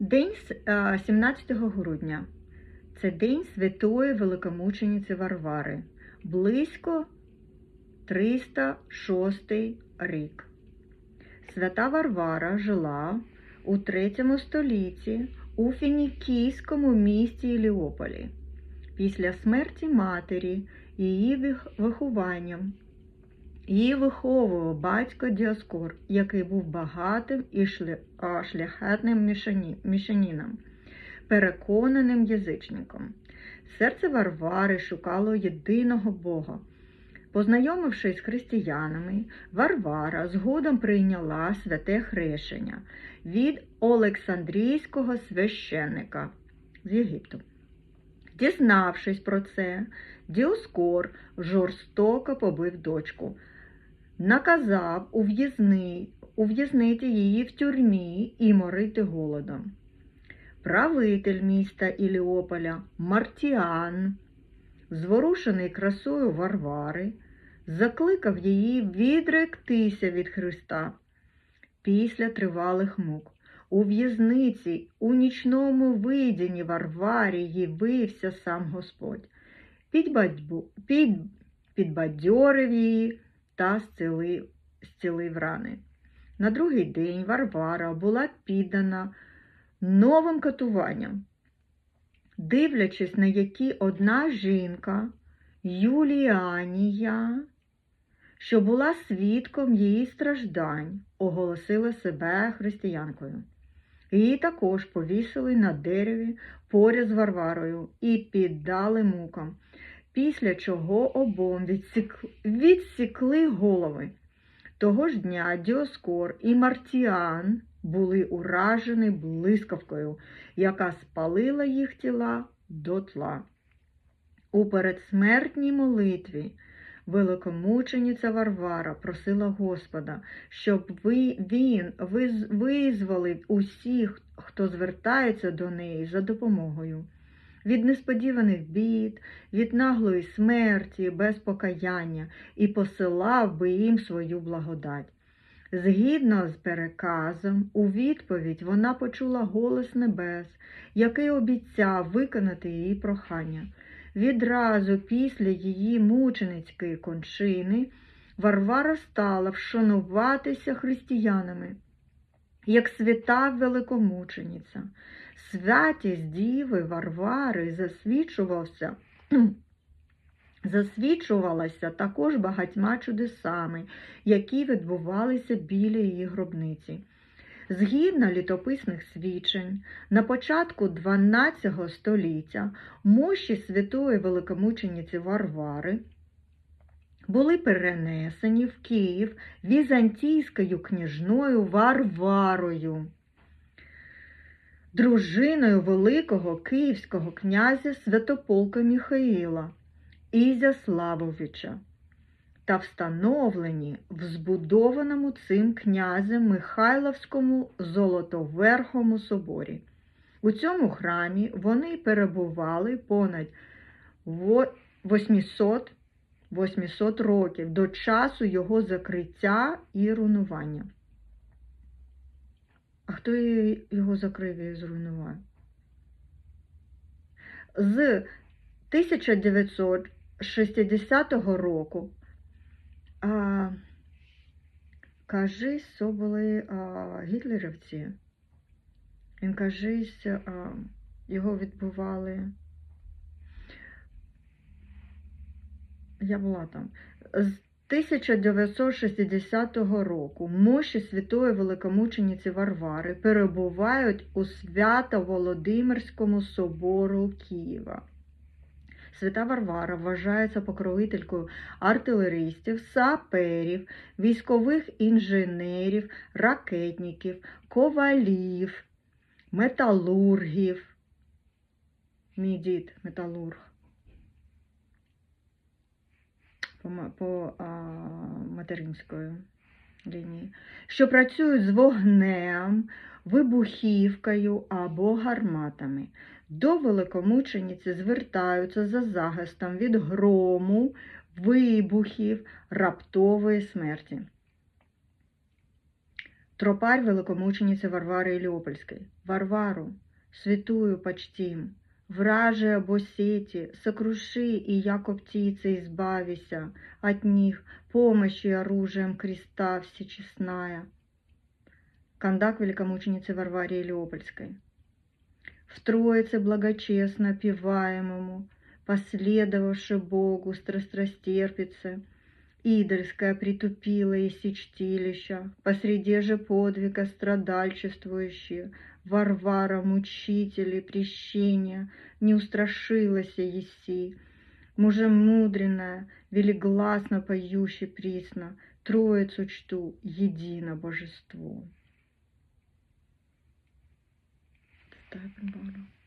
День е, 17 грудня. Це день святої великомучениці Варвари. Близько 306 рік. Свята Варвара жила у 3 столітті у фінікійському місті Іліополі. Після смерті матері її вихованням її виховував батько Діоскор, який був багатим і шляхетним мішаніном, переконаним язичником. Серце Варвари шукало єдиного Бога. Познайомившись з християнами, Варвара згодом прийняла святе хрещення від Олександрійського священника з Єгипту. Дізнавшись про це, Діоскор жорстоко побив дочку, наказав ув'язни- ув'язнити її в тюрмі і морити голодом. Правитель міста Іліополя Мартіан, зворушений красою Варвари, закликав її відректися від Христа після тривалих мук. У в'язниці у нічному видінні Варварі явився сам Господь, підбадьорив її та зцілив, зцілив рани. На другий день Варвара була піддана новим катуванням, дивлячись на які одна жінка, Юліанія, що була свідком її страждань, оголосила себе християнкою. Її також повісили на дереві поряд з Варварою і піддали мукам, після чого обом відсік... відсікли голови. Того ж дня Діоскор і Мартіан були уражені блискавкою, яка спалила їх тіла дотла. У передсмертній молитві великомучениця Варвара просила Господа, щоб він визволив усіх, хто звертається до неї за допомогою. Від несподіваних бід, від наглої смерті, без покаяння і посилав би їм свою благодать. Згідно з переказом, у відповідь вона почула голос небес, який обіцяв виконати її прохання. Відразу після її мученицької кончини Варвара стала вшануватися християнами, як свята великомучениця. Святість Діви Варвари засвідчувався, засвідчувалася також багатьма чудесами, які відбувалися біля її гробниці. Згідно літописних свідчень, на початку XII століття мощі святої великомучениці Варвари були перенесені в Київ візантійською княжною Варварою, дружиною великого київського князя Святополка Міхаїла Ізяславовича та встановлені в збудованому цим князем Михайловському Золотоверхому соборі. У цьому храмі вони перебували понад во- 800, 800 років до часу його закриття і руйнування. А хто його закрив і зруйнував? З 1960 року а, кажись, це були а, гітлерівці. Він кажись, а, його відбували. Я була там. З 1960 року мощі святої великомучениці Варвари перебувають у Свято-Володимирському собору Києва. Свята Варвара вважається покровителькою артилеристів, саперів, військових інженерів, ракетників, ковалів, металургів. Мій дід металург. По, по а, материнської лінії, що працюють з вогнем, вибухівкою або гарматами. До великомучениці звертаються за захистом від грому, вибухів, раптової смерті. Тропарь великомученицы Варвары Илиопольской. Варвару, святую почтим, враже обо сети, сокруши и яко птица избавися от них, помощи оружием креста всечестная. Кондак великомученицы Варваре Илиопольской. В Троице благочестно певаемому, последовавши Богу страстрастерпице, Идольская притупила и чтилища, посреди же подвига страдальчествующие, Варвара, мучители, прещения, не устрашилася еси, мужемудренная, велигласно поющий присно, Троицу чту, едино божество. Барбара.